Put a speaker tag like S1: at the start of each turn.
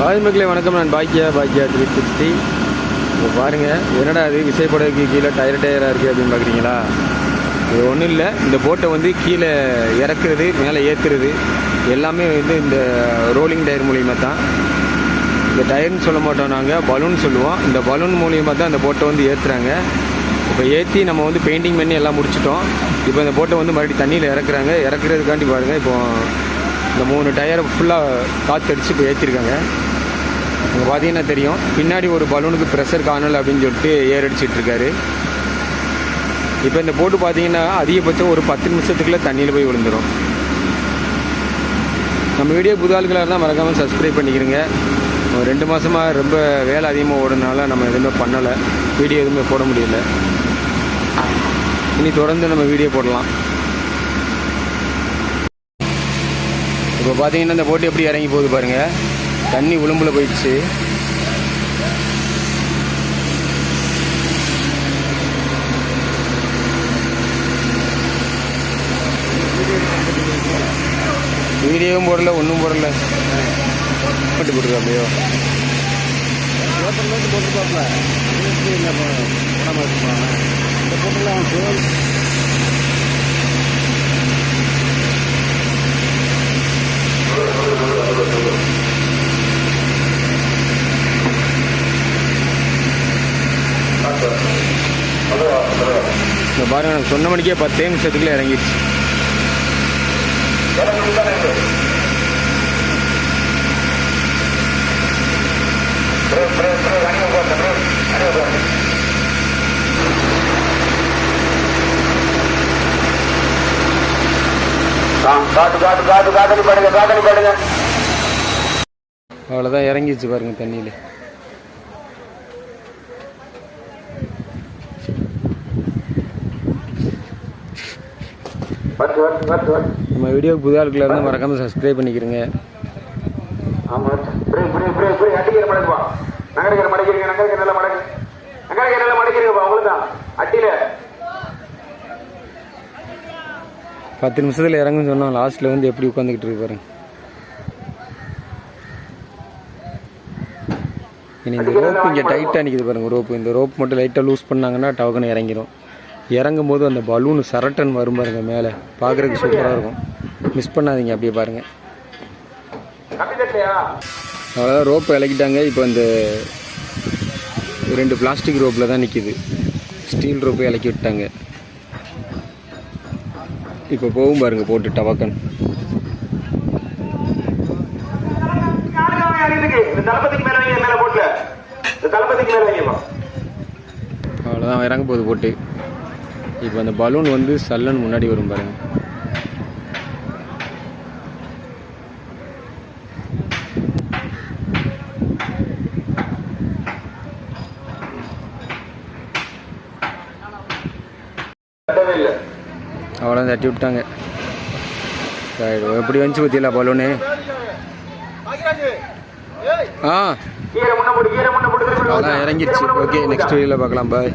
S1: Hi மக்களே வணக்கம். நான் பாக்கியா பாக்கியா த்ரீ சிக்ஸ்டி இப்போ பாருங்கள் என்னடா அது விசைப்படகுக்கு கீழே டயர் டயராக இருக்குது அப்படின்னு பார்க்குறீங்களா இது ஒன்றும் இல்லை. இந்த போட்டை வந்து கீழே இறக்குறது மேலே ஏற்றுறது எல்லாமே வந்து இந்த ரோலிங் டயர் மூலியமாக தான். இந்த டயர்னு சொல்ல மாட்டோம் நாங்கள் பலூன் சொல்லுவோம். இந்த பலூன் மூலியமாக தான் இந்த போட்டை வந்து ஏற்றுறாங்க இப்போ ஏற்றி நம்ம வந்து பெயிண்டிங் பண்ணி எல்லாம் முடிச்சிட்டோம். இப்போ இந்த போட்டை வந்து மறுபடியும் தண்ணியில் இறக்குறாங்க. இறக்குறதுக்காண்டி பாருங்கள் இப்போ இந்த மூணு டயரை ஃபுல்லாக காற்று அடித்து இப்போ ஏற்றிருக்காங்க இங்கே பார்த்தீங்கன்னா தெரியும்? பின்னாடி ஒரு பலூனுக்கு ப்ரெஷர் காணல் அப்படின்னு சொல்லிட்டு ஏர் அடிச்சிட்டு இப்போ இந்த போட்டு பார்த்தீங்கன்னா அதிகபட்சம் ஒரு பத்து நிமிஷத்துக்குள்ளே தண்ணியில் போய் விழுந்துடும் நம்ம வீடியோ புது ஆட்களாக இருந்தால் மறக்காமல் சப்ஸ்கிரைப் பண்ணிக்கிறங்க ரெண்டு மாதமாக ரொம்ப வேலை அதிகமாக ஓடுனால நம்ம எதுவுமே பண்ணலை. வீடியோ எதுவுமே போட முடியல. இனி தொடர்ந்து நம்ம வீடியோ போடலாம். இப்போ பார்த்தீங்கன்னா இந்த போட்டு எப்படி இறங்கி போகுது பாருங்கள் தண்ணி உளும்புல போயிடுச்சு. வீடியோவும் போடல ஒன்றும் போடல. போட்டு போட்டுருக்கா அப்படியோ
S2: போட்டு இல்லை போடாமல் இருப்பாங்க இந்த போட்டுலாம்
S1: இந்த பாருங்க நான் சொன்ன மணிக்கே பத்தே நிமிஷத்துக்குள்ள இறங்கிடுச்சு.
S3: காட்டு காட்டு காட்டு காத்தடி பாடுங்க காத்தடி பாடுங்க
S1: அவ்வளோதான் இறங்கிடுச்சு பாருங்க தண்ணியில். நம்ம வீடியோ புது ஆட்கள் இருந்தால் மறக்காமல் சப்ஸ்கிரைப் பண்ணிக்கிறங்க.
S3: ஆமா பிரேக் பிரேக் பிரேக் பிரேக் அட்டிக்கிற மடக்குவா நகரிக்கிற மடக்கிறீங்க நகரிக்கிற நல்ல மடக்கு நகரிக்கிற நல்ல மடக்கிறீங்கப்பா உங்களுக்கு தான். அட்டியில
S1: பத்து நிமிஷத்தில் இறங்குன்னு சொன்னோம். லாஸ்ட்டில் வந்து எப்படி உட்காந்துக்கிட்டு இருக்கு பாருங்க. இனி இந்த ரோப் இங்கே டைட்டாக நிற்கிது பாருங்க. ரோப்பு இந்த ரோப் மட்டும் லைட்டாக லூஸ் பண்ணாங்கன்னா டவுக்குன்னு இறங்கிரும். இறங்கும் போது அந்த பலூன் சரட்டன் வரும் பாருங்கள் மேலே. பார்க்குறதுக்கு சூப்பராக இருக்கும். மிஸ் பண்ணாதீங்க அப்படியே பாருங்கள் அவ்வளோதான் ரோப்பை இலக்கிட்டாங்க. இப்போ அந்த ரெண்டு பிளாஸ்டிக் ரோப்பில் தான் நிற்கிது ஸ்டீல் ரோப்பை இலக்கி விட்டாங்க. இப்போ போகும் பாருங்கள் போட்டு டவக்கன் அவ்வளோதான் இறங்க போகுது போட்டு. இப்போ அந்த பலூன் வந்து சல்லன் முன்னாடி வரும் பாருங்க. அவ்வளோ தட்டி விட்டாங்க. சரி எப்படி வந்துச்சு பற்றியில பலூனு? ஆ. அதான் இறங்கிடுச்சு. ஓகே நெக்ஸ்ட் வீடியோவில் பார்க்கலாம் பாய்